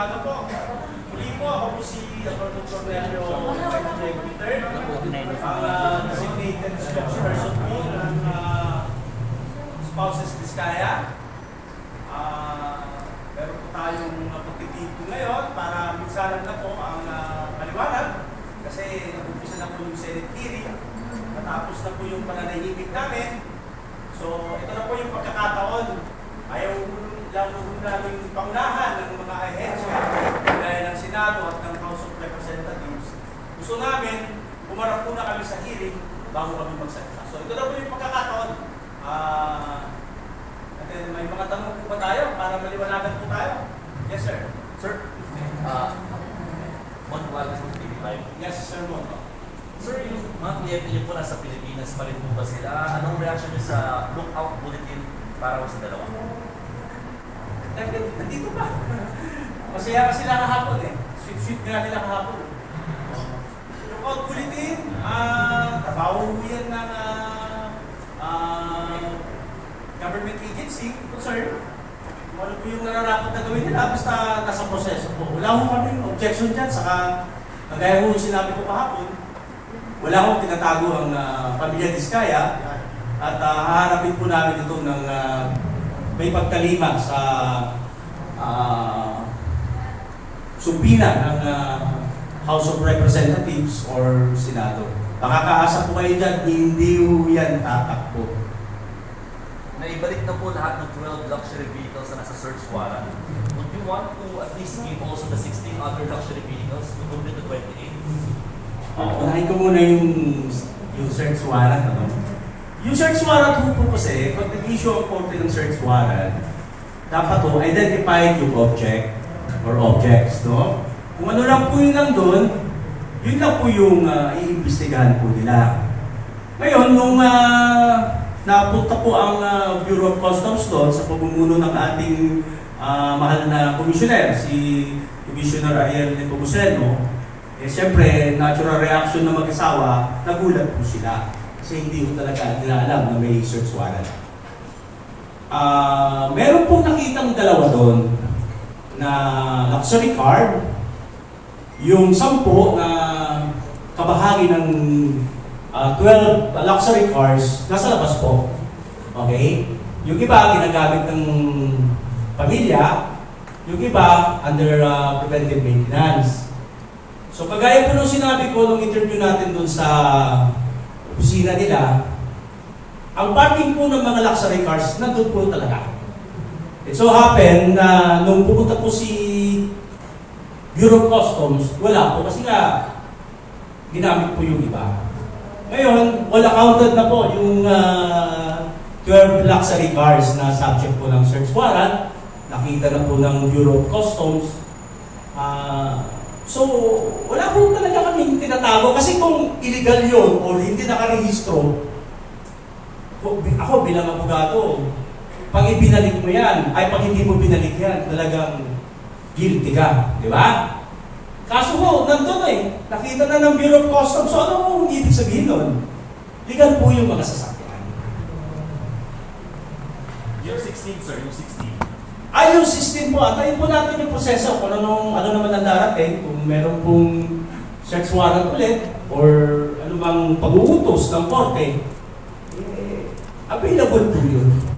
umaga po. Muli po, ako po si Atty. Cornelio Executor. Ang uh, designated spokesperson po ng uh, Spouses Diskaya. Ah, meron po tayong uh, pagtitipon ngayon para minsanan na po ang uh, kasi nag-umpisa na po yung Senate. Natapos na po yung pananahimik namin. So, ito na po yung pagkakataon. Ayaw lang namin pangunahan ng mga ahensya gaya ng Senado at ng House of Representatives. Gusto namin, pumarap po na kami sa hearing bago kami magsalita. So, ito na po yung pagkakataon. Ah, at then, may mga tanong po ba tayo para maliwanagan po tayo? Yes, sir. Sir, ah, Mon Wallace ng TV5. Yes, sir mo. Sir, yung mga kliyente niyo po nasa Pilipinas pa rin po ba sila? Anong reaction niyo sa lookout bulletin para sa dalawa? Dapat nandito pa. Masaya pa sila kahapon eh. Sweet-sweet nga nila kahapon. Lookout bulletin, ah, trabaho yan ng ah, ah, government agency, concern. Kung ano po yung nararapat na gawin nila, basta nasa proseso po. Wala ko kami objection dyan, saka kagaya ko sinabi ko kahapon, wala akong tinatago ang ah, pamilya Diskaya at ah, haharapin po namin ito ng ah, may pagkalima sa ah, supina ng ah, House of Representatives or Senado. Makakaasa po kayo dyan, hindi po yan tatakbo. Naibalik na po lahat ng 12 luxury vehicles na nasa search warrant. Would you want to at least give also the 16 other luxury vehicles to complete the 28? Uh, unahin ko muna yung, yung search warrant. Ano? Yung search warrant ho po kasi, pag nag-issue ang korte ng search warrant, dapat ho, identified yung object or objects, no? Kung ano lang po yung nandun, yun lang po yung uh, iimbestigahan po nila. Ngayon, nung uh, napunta po ang ah, Bureau of Customs doon sa pamumuno ng ating ah, mahal na commissioner, si Commissioner Ariel Nepomuceno, eh siyempre, natural reaction ng mag-asawa, nagulat po sila. Kasi hindi ko talaga nila alam na may search warrant. Ah, meron pong nakitang dalawa doon na luxury car, yung sampo na kabahagi ng ah, 12 luxury cars nasa labas po. Okay? Yung iba ginagamit ng pamilya, yung iba under ah, preventive maintenance. So kagaya po nung sinabi ko nung interview natin doon sa opisina nila, ang parking po ng mga luxury cars nandun po talaga. It so happen na nung pumunta po si Bureau Customs, wala po kasi nga ginamit po yung iba. Ngayon, wala counted na po yung ah, 12 luxury cars na subject po ng search warrant. Nakita na po ng Bureau Customs. Ah, so, wala po talaga kaming tinatago kasi kung illegal yun o hindi nakarehistro, ko- ako bilang abogado, pag ibinalik mo yan, ay pag hindi mo binalik yan, talagang guilty ka, di ba? Kaso ho, nandun eh, nakita na ng Bureau of Customs, so ano ang ibig sabihin nun? Legal po yung mga sasakyan. Yung 16, sir, yung 16. Ay, yung system po, atayin po natin yung proseso kung ano, ano naman ang darating, kung meron pong search warrant ulit, or ano bang pag-uutos ng korte, eh, available po yun.